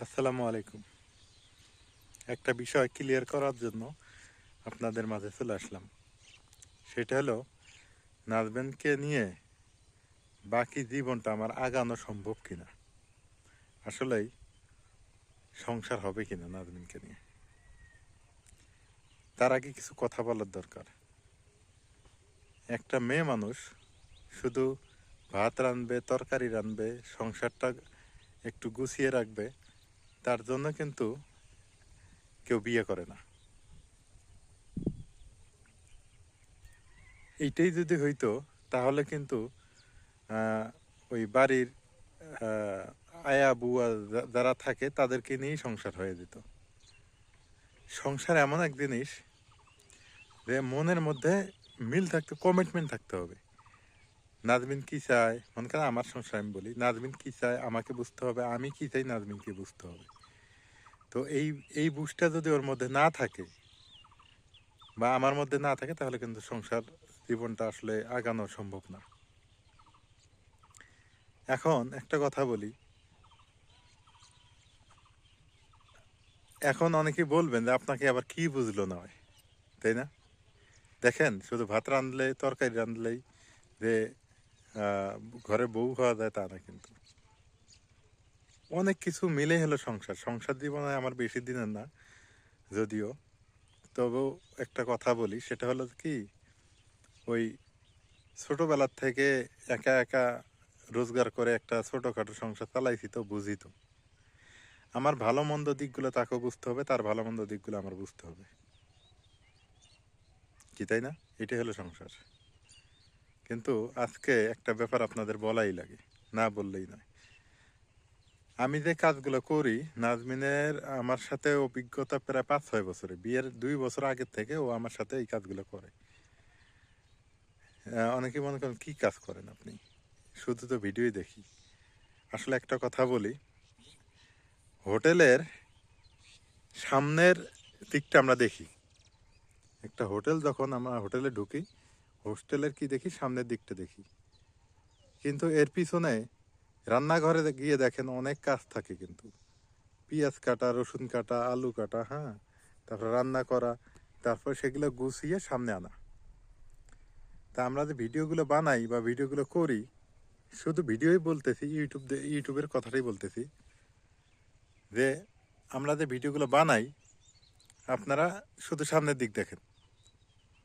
আসসালামু আলাইকুম। একটা বিষয় ক্লিয়ার করার জন্য আপনাদের মাঝে চলে আসলাম। সেটা হলো, নাজবেনকে নিয়ে বাকি জীবনটা আমার আগানো সম্ভব কিনা? আসলেই সংসার হবে কিনা নাজবেনকে নিয়ে? তার আগে কিছু কথা বলার দরকার। একটা মেয়ে মানুষ শুধু ভাত রাঁধবে, তরকারি রাঁধবে, সংসারটা একটু গুছিয়ে রাখবে তার জন্য কিন্তু কেউ বিয়ে করে না। এইটাই যদি হইতো, তাহলে কিন্তু ওই বাড়ির আয়া বুয়া যারা থাকে, তাদেরকে নিয়েই সংসার হয়ে যেত। সংসার এমন এক জিনিস যে মনের মধ্যে মিল থাকতে কমিটমেন্ট থাকতে হবে। নাজমিন কি চায়? মনে করেন, আমার সংসার আমি বলি, নাজমিন কি চায়? আমাকে বুঝতে হবে। আমি কি চাই? নাজমিনকে বুঝতে হবে। তো এই এই বুঝটা যদি ওর মধ্যে না থাকে বা আমার মধ্যে না থাকে, তাহলে কিন্তু সংসার জীবনটা আসলে আগানো সম্ভব না। এখন একটা কথা বলি। এখন অনেকে বলবেন যে আপনাকে আবার কি বুঝলো নয় তাই না? দেখেন, শুধু ভাত রাঁধলে, তরকারি রাঁধলেই যে ঘরে বউ হওয়া যায় তা না কিন্তু। অনেক কিছু মিলে হলো সংসার। সংসার জীবনে আমার বেশি দিনের না, যদিও। তবুও একটা কথা বলি, সেটা হলো কি, ওই ছোটোবেলার থেকে একা একা রোজগার করে একটা ছোটোখাটো সংসার চালাইছি তো বুঝি তো। আমার ভালো মন্দ দিকগুলো তাকেও বুঝতে হবে, তার ভালো মন্দ দিকগুলো আমার বুঝতে হবে। কি তাই না? এটাই হলো সংসার। কিন্তু আজকে একটা ব্যাপার আপনাদের বলাই লাগে, না বললেই নয়। আমি যে কাজগুলো করি, নাজমিনের আমার সাথে অভিজ্ঞতা প্রায় পাঁচ ছয় বছরে। বিয়ের দুই বছর আগের থেকে ও আমার সাথে এই কাজগুলো করে। অনেকে মনে করেন, কি কাজ করেন আপনি? শুধু তো ভিডিওই দেখি। আসলে একটা কথা বলি, হোটেলের সামনের দিকটা আমরা দেখি। একটা হোটেল যখন আমরা হোটেলে ঢুকি, হোস্টেলের কি দেখি? সামনের দিকটা দেখি। কিন্তু এর পিছনে রান্নাঘরে গিয়ে দেখেন অনেক কাজ থাকে কিন্তু। পেঁয়াজ কাটা, রসুন কাটা, আলু কাটা হ্যাঁ? তারপর রান্না করা, তারপর সেগুলো গুছিয়ে সামনে আনা। তা আমরা যে ভিডিওগুলো বানাই বা ভিডিওগুলো করি, শুধু ভিডিওই বলতেছি, ইউটিউব ইউটিউবের কথাটাই বলতেছি। যে আমরা যে ভিডিওগুলো বানাই, আপনারা শুধু সামনের দিক দেখেন।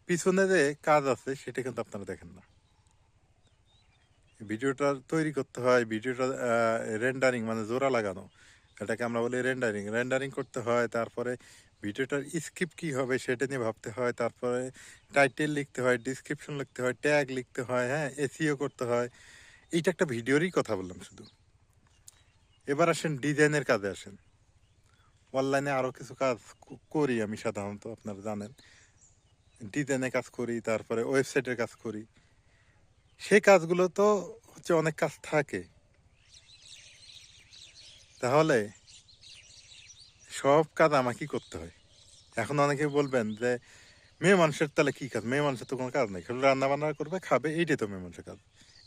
পিছনে যে কাজ আছে, সেটা কিন্তু আপনারা দেখেন না। ভিডিওটা তৈরি করতে হয়, ভিডিওটা রেন্ডারিং মানে জোড়া লাগানো। এটাকে আমরা বলি রেন্ডারিং রেন্ডারিং করতে হয়, তারপরে ভিডিওটার স্কিপ কী হবে সেটা নিয়ে ভাবতে হয়, তারপরে টাইটেল লিখতে হয় ডিসক্রিপশন লিখতে হয় ট্যাগ লিখতে হয় হ্যাঁ এসিও করতে হয়। এইটা একটা ভিডিওরই কথা বললাম শুধু। এবার আসেন ডিজাইনের কাজে আসেন। অনলাইনে আরও কিছু কাজ করি আমি সাধারণত, আপনারা জানেন। ডিজাইনে কাজ করি, তারপরে ওয়েবসাইটের কাজ করি। সেই কাজগুলো তো হচ্ছে অনেক কাজ থাকে। তাহলে সব কাজ আমাকেই করতে হয়। এখন অনেকে বলবেন যে, মেয়ে মানুষের তাহলে কি কাজ? মেয়ে মানুষের তো কোনো কাজ নেই। শুধু রান্না বান্না করবে, খাবে, এইটাই তো মেয়ে মানুষের কাজ।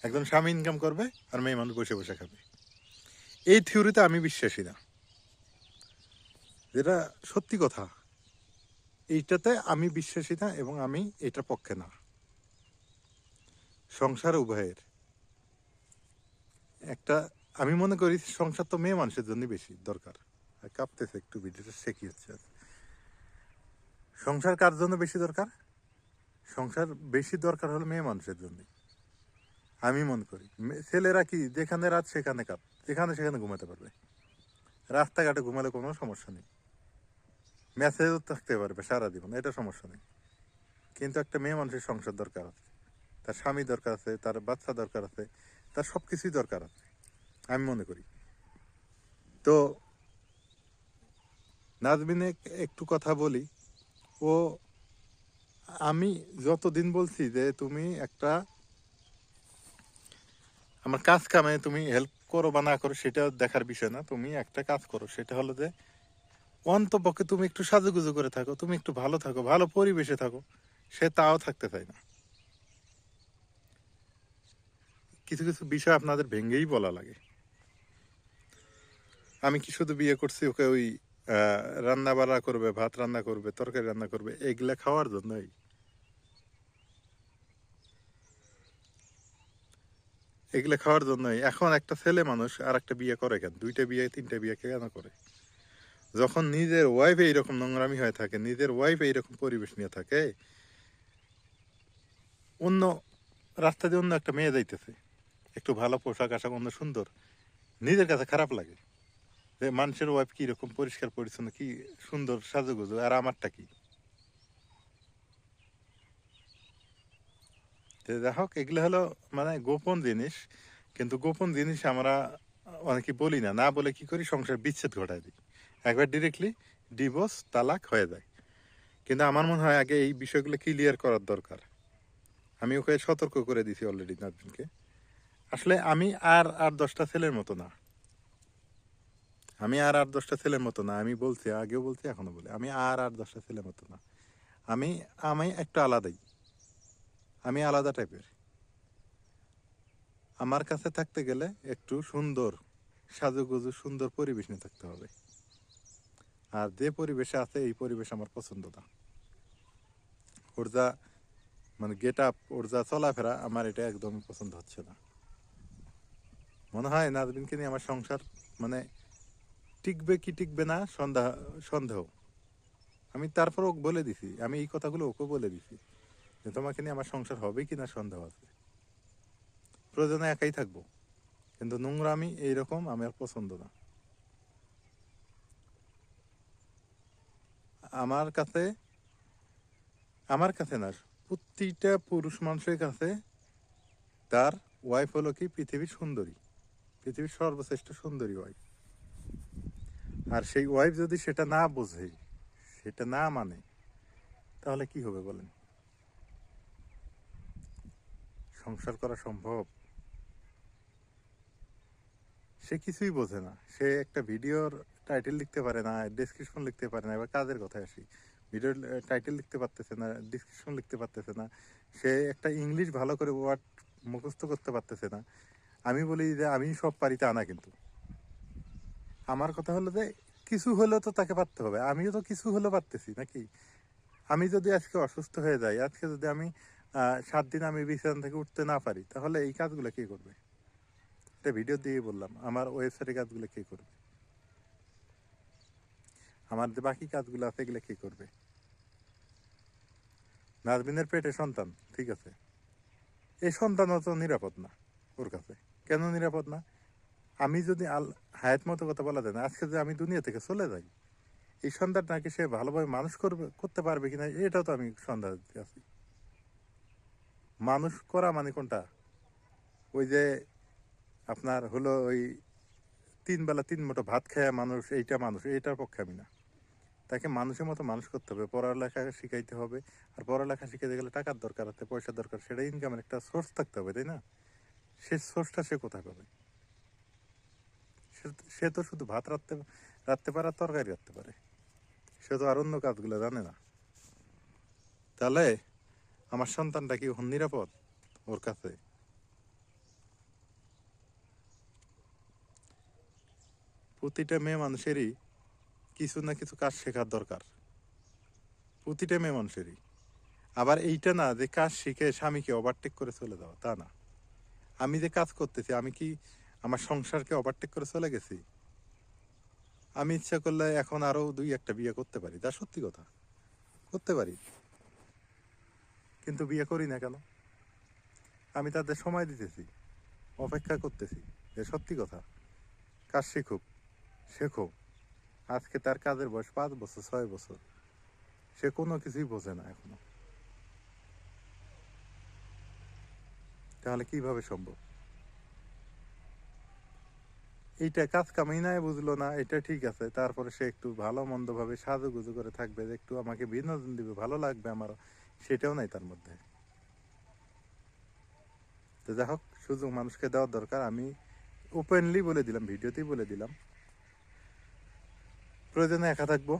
একজন স্বামী ইনকাম করবে আর মেয়ে মানুষ বসে বসে খাবে। এই থিওরিতে আমি বিশ্বাসী না। যেটা সত্যি কথা, এইটাতে আমি বিশ্বাসী না এবং আমি এটার পক্ষে না। সংসার উভয়ের। একটা, আমি মনে করি সংসার তো মেয়ে মানুষের জন্য বেশি দরকার। কাঁপতেছে একটু ভিডিওটা শেখি হচ্ছে। সংসার কার জন্য বেশি দরকার? সংসার বেশি দরকার হলো মেয়ে মানুষের জন্য আমি মনে করি। ছেলেরা কি যেখানে রাত সেখানে কাপ, যেখানে সেখানে ঘুমাতে পারবে। রাস্তাঘাটে ঘুমালে কোনো সমস্যা নেই। মেসেজও থাকতে পারবে সারা জীবন এটা সমস্যা নেই। কিন্তু একটা মেয়ে মানুষের সংসার দরকার আছে। তার স্বামী দরকার আছে, তার বাচ্চা দরকার আছে, তার সব কিছুই দরকার আছে, আমি মনে করি। তো নাজমিনে একটু কথা বলি। ও, আমি যতদিন বলছি যে তুমি একটা আমার কাজ কামে তুমি হেল্প করো বা না করো, সেটা দেখার বিষয় না। তুমি একটা কাজ করো, সেটা হলো যে অন্তপক্ষে তুমি একটু সাজুগুজু করে থাকো, তুমি একটু ভালো থাকো, ভালো পরিবেশে থাকো, সে তাও থাকতে চায় না। কিছু কিছু বিষয় আপনাদের ভেঙেই বলা লাগে। আমি কি শুধু বিয়ে করছি, ওকে ওই রান্না বাড়া করবে, ভাত রান্না করবে, তরকারি রান্না করবে, এগুলা খাওয়ার জন্যই? এগুলা খাওয়ার জন্যই? এখন একটা ছেলে মানুষ আর একটা বিয়ে করে কেন? দুইটা বিয়ে, তিনটা বিয়ে কেন করে? যখন নিজের ওয়াইফ এইরকম নোংরামি হয়ে থাকে, নিজের ওয়াইফ এইরকম পরিবেশ নিয়ে থাকে, অন্য রাস্তা দিয়ে অন্য একটা মেয়ে যাইতেছে। একটু ভালো পোশাক আশাক অন্য সুন্দর, নিজের কাছে খারাপ লাগে। যে মানুষের ওয়াইফ কি রকম পরিষ্কার পরিচ্ছন্ন, কি সুন্দর সাজুগুজু, আর আমারটা কি? যাই হোক, এগুলো হলো মানে গোপন জিনিস, কিন্তু গোপন জিনিস আমরা অনেকে বলি না। না বলে কি করি? সংসার বিচ্ছেদ ঘটায় দিই। একবার ডিরেক্টলি ডিভোর্স তালাক হয়ে যায়। কিন্তু আমার মনে হয় আগে এই বিষয়গুলো ক্লিয়ার করার দরকার। আমি ওকে সতর্ক করে দিছি অলরেডি নাজবিনকে আসলে আমি আর আর দশটা ছেলের মতো না। আমি আর আর দশটা ছেলের মতো না। আমি বলছি, আগেও বলছি এখনও বলি। আমি আর আর দশটা ছেলের মতো না। আমি আমি একটু আলাদাই। আমি আলাদা টাইপের। আমার কাছে থাকতে গেলে একটু সুন্দর, সাজুগুজু সুন্দর পরিবেশ নিয়ে থাকতে হবে। আর যে পরিবেশে আছে, এই পরিবেশ আমার পছন্দ না। ওর যা মানে গেট আপ ওর যা চলাফেরা, আমার এটা একদমই পছন্দ হচ্ছে না। মনে হয় নাজবিনকে নিয়ে আমার সংসার মানে টিকবে কি টিকবে না সন্দেহ সন্দেহ। আমি তারপর ওকে বলে দিছি, আমি এই কথাগুলো ওকে বলে দিছি যে তোমাকে নিয়ে আমার সংসার হবে কি না সন্দেহ আছে। প্রয়োজনে একাই থাকব, কিন্তু নোংরামি এইরকম আমার পছন্দ না। আমার কাছে আমার কাছে না, প্রতিটা পুরুষ মানুষের কাছে তার ওয়াইফ হলো কি পৃথিবীর সুন্দরী। পৃথিবীর সর্বশ্রেষ্ঠ সুন্দরী ওয়াইফ আর সেই ওয়াইফ যদি সেটা না বোঝে, সেটা না মানে তাহলে কি হবে বলেন? সংসার করা সম্ভব? সে কিছুই বোঝে না। সে একটা ভিডিওর টাইটেল লিখতে পারে না ডেসক্রিপশন লিখতে পারে না, এবার কাজের কথায় আসি। ভিডিওর টাইটেল লিখতে পারতেছে না ডিসক্রিপশন লিখতে পারতেছে না। সে একটা ইংলিশ ভালো করে ওয়ার্ড মুখস্থ করতে পারতেছে না। আমি বলি যে আমি সব পারি তা না কিন্তু। আমার কথা হলো যে কিছু হলেও তো তাকে পারতে হবে। আমিও তো কিছু হলেও পারতেছি নাকি? আমি যদি আজকে অসুস্থ হয়ে যাই, আজকে যদি আমি সাত দিন আমি বিছানা থেকে উঠতে না পারি, তাহলে এই কাজগুলো কে করবে? এটা ভিডিও দিয়ে বললাম, আমার ওয়েবসাইটের কাজগুলো কে করবে? আমার যে বাকি কাজগুলো আছে এগুলো কে করবে? নাজমিনের পেটে সন্তান, ঠিক আছে? এই সন্তানও তো নিরাপদ না ওর কাছে। কেন নিরাপদ না? আমি যদি আল হায়াত মতো কথা বলা যায় না, আজকে যে আমি দুনিয়া থেকে চলে যাই, এই সন্তানটাকে সে ভালোভাবে মানুষ করবে, করতে পারবে কিনা, এটাও তো আমি সন্দেহ দিতে আছি। মানুষ করা মানে কোনটা? ওই যে আপনার হলো ওই তিন বেলা তিন মুঠো ভাত খায় মানুষ, এইটা মানুষ, এইটার পক্ষে আমি না। তাকে মানুষের মতো মানুষ করতে হবে, পড়ালেখা শিখাইতে হবে, আর পড়ালেখা শিখাইতে গেলে টাকার দরকার আছে, পয়সার দরকার, সেটা ইনকামের একটা সোর্স থাকতে হবে, তাই না? সে সোর্সটা সে কোথায় পাবে সে- তো শুধু ভাত রাখতে রাখতে পারে আর তরকারি রাখতে পারে। সে তো আর অন্য কাজগুলো জানে না। তাহলে আমার সন্তানটা কি এখন নিরাপদ ওর কাছে? প্রতিটা মেয়ে মানুষেরই কিছু না কিছু কাজ শেখার দরকার। প্রতিটা মেয়ে মানুষেরই। আবার এইটা না যে কাজ শিখে স্বামীকে ওভারটেক করে চলে যাওয়া, তা না। আমি যে কাজ করতেছি, আমি কি আমার সংসারকে ওভারটেক করে চলে গেছি? আমি ইচ্ছা করলে এখন আরও দুই একটা বিয়ে করতে পারি তা সত্যি কথা। করতে পারি। কিন্তু বিয়ে করি না কেন? আমি তাদের সময় দিতেছি, অপেক্ষা করতেছি, যে সত্যি কথা। কাজ শিখুক, শেখো। আজকে তার কাজের বয়স পাঁচ বছর, ছয় বছর। সে কোনো কিছুই বোঝে না এখনও। তাহলে কীভাবে সম্ভব? এইটা কাজ কামাই নাই বুঝলো না এটা ঠিক আছে। তারপরে সে একটু ভালো মন্দ ভাবে সাজুগুজু করে থাকবে যে একটু আমাকে বিনোদন দিবে ভালো লাগবে আমার। সেটাও নাই তার মধ্যে। তো যাই হোক সুযোগ মানুষকে দেওয়ার দরকার। আমি ওপেনলি বলে দিলাম ভিডিওতেই বলে দিলাম। প্রয়োজনে একা থাকব।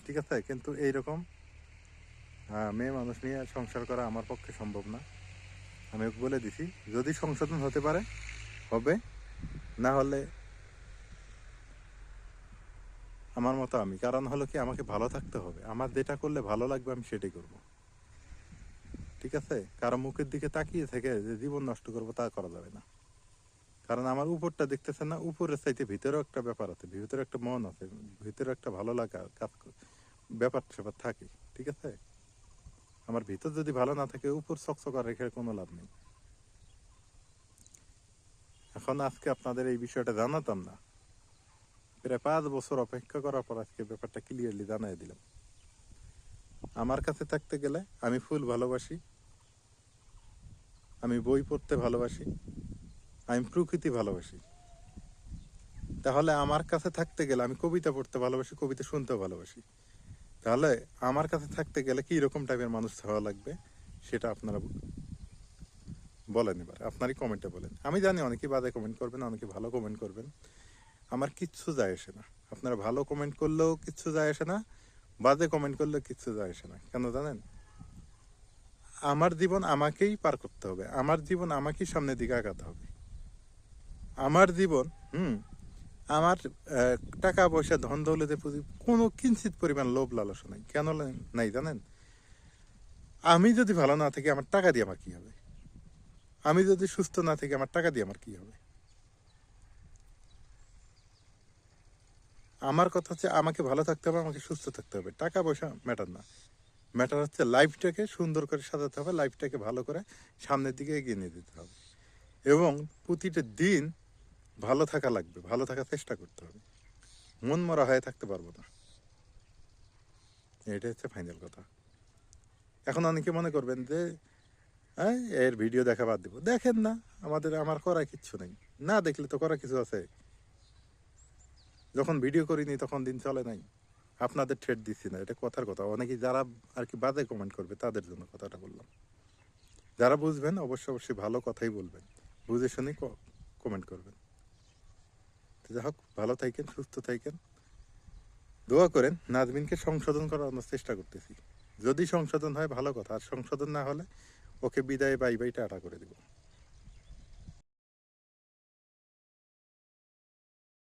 ঠিক আছে? কিন্তু এইরকম আহ, মেয়ে মানুষ নিয়ে সংসার করা আমার পক্ষে সম্ভব না। আমি বলে দিছি, যদি সংশোধন হতে পারে, হবে। না হলে আমার মতো আমি। কারণ হলো কি, আমাকে ভালো থাকতে হবে। আমার যেটা করলে ভালো লাগবে, আমি সেটাই করব। ঠিক আছে? কারও মুখের দিকে তাকিয়ে থেকে যে জীবন নষ্ট করব, তা করা যাবে না। কারণ আমার উপরটা দেখতেছেন না, উপরের চাইতে ভিতরেও একটা ব্যাপার আছে। ভিতরে একটা মন আছে, ভিতরে একটা ভালো লাগা কাজ ব্যাপার স্যাপার থাকে। ঠিক আছে? আমার ভিতর যদি ভালো না থাকে, উপর চকচকা রেখে কোনো লাভ নেই। এখন আজকে আপনাদের এই বিষয়টা জানাতাম না। প্রায় পাঁচ বছর অপেক্ষা করার পর আজকে ব্যাপারটা ক্লিয়ারলি জানাই দিলাম। আমার কাছে থাকতে গেলে আমি ফুল ভালোবাসি, আমি বই পড়তে ভালোবাসি, আমি প্রকৃতি ভালোবাসি। তাহলে আমার কাছে থাকতে গেলে আমি কবিতা পড়তে ভালোবাসি, কবিতা শুনতে ভালোবাসি। তাহলে আমার কাছে থাকতে গেলে কি রকম টাইপের মানুষ হওয়া লাগবে? সেটা আপনারা বলেন এবার। আপনারই কমেন্টে বলেন। আমি জানি অনেকে বাজে কমেন্ট করবেন, অনেকে ভালো কমেন্ট করবেন। আমার কিচ্ছু যায় আসে না। আপনারা ভালো কমেন্ট করলেও কিচ্ছু যায় আসে না, বাজে কমেন্ট করলেও কিচ্ছু যায় আসে না। কেন জানেন? আমার জীবন আমাকেই পার করতে হবে। আমার জীবন আমাকেই সামনের দিকে আগাতে হবে। আমার জীবন, হুম আমার টাকা পয়সা ধন দৌলতের প্রতি কোনো কিঞ্চিত পরিমাণ লোভ, লালসা নাই। কেন নাই জানেন? আমি যদি ভালো না থাকি, আমার টাকা দিয়ে আমার কি হবে? আমি যদি সুস্থ না থাকি, আমার টাকা দিয়ে আমার কি হবে? আমার কথা হচ্ছে, আমাকে ভালো থাকতে হবে, আমাকে সুস্থ থাকতে হবে। টাকা পয়সা ম্যাটার না। ম্যাটার হচ্ছে লাইফটাকে সুন্দর করে সাজাতে হবে লাইফটাকে ভালো করে সামনের দিকে এগিয়ে নিয়ে যেতে হবে। এবং প্রতিটা দিন ভালো থাকা লাগবে, ভালো থাকার চেষ্টা করতে হবে। মন মরা হয়ে থাকতে পারব না। এটা হচ্ছে ফাইনাল কথা। এখন অনেকে মনে করবেন যে এর ভিডিও দেখা বাদ দিব। দেখেন না, আমাদের, আমার করা কিচ্ছু নেই। না দেখলে তো করা কিছু আছে। যখন ভিডিও করিনি, তখন দিন চলে নাই। আপনাদের ঠেট দিচ্ছি না, এটা কথার কথা। অনেকে যারা আর কি বাজে কমেন্ট করবে, তাদের জন্য কথাটা বললাম। যারা বুঝবেন, অবশ্যই অবশ্যই ভালো কথাই বলবেন। বুঝে শুনে কমেন্ট করবেন। যাই হোক ভালো থাকেন, সুস্থ থাকেন। দোয়া করেন, নাজমিনকে সংশোধন করানোর চেষ্টা করতেছি। যদি সংশোধন হয়, ভালো কথা। আর সংশোধন না হলে ওকে বিদায় বাই বাই টাটা করে দেবো।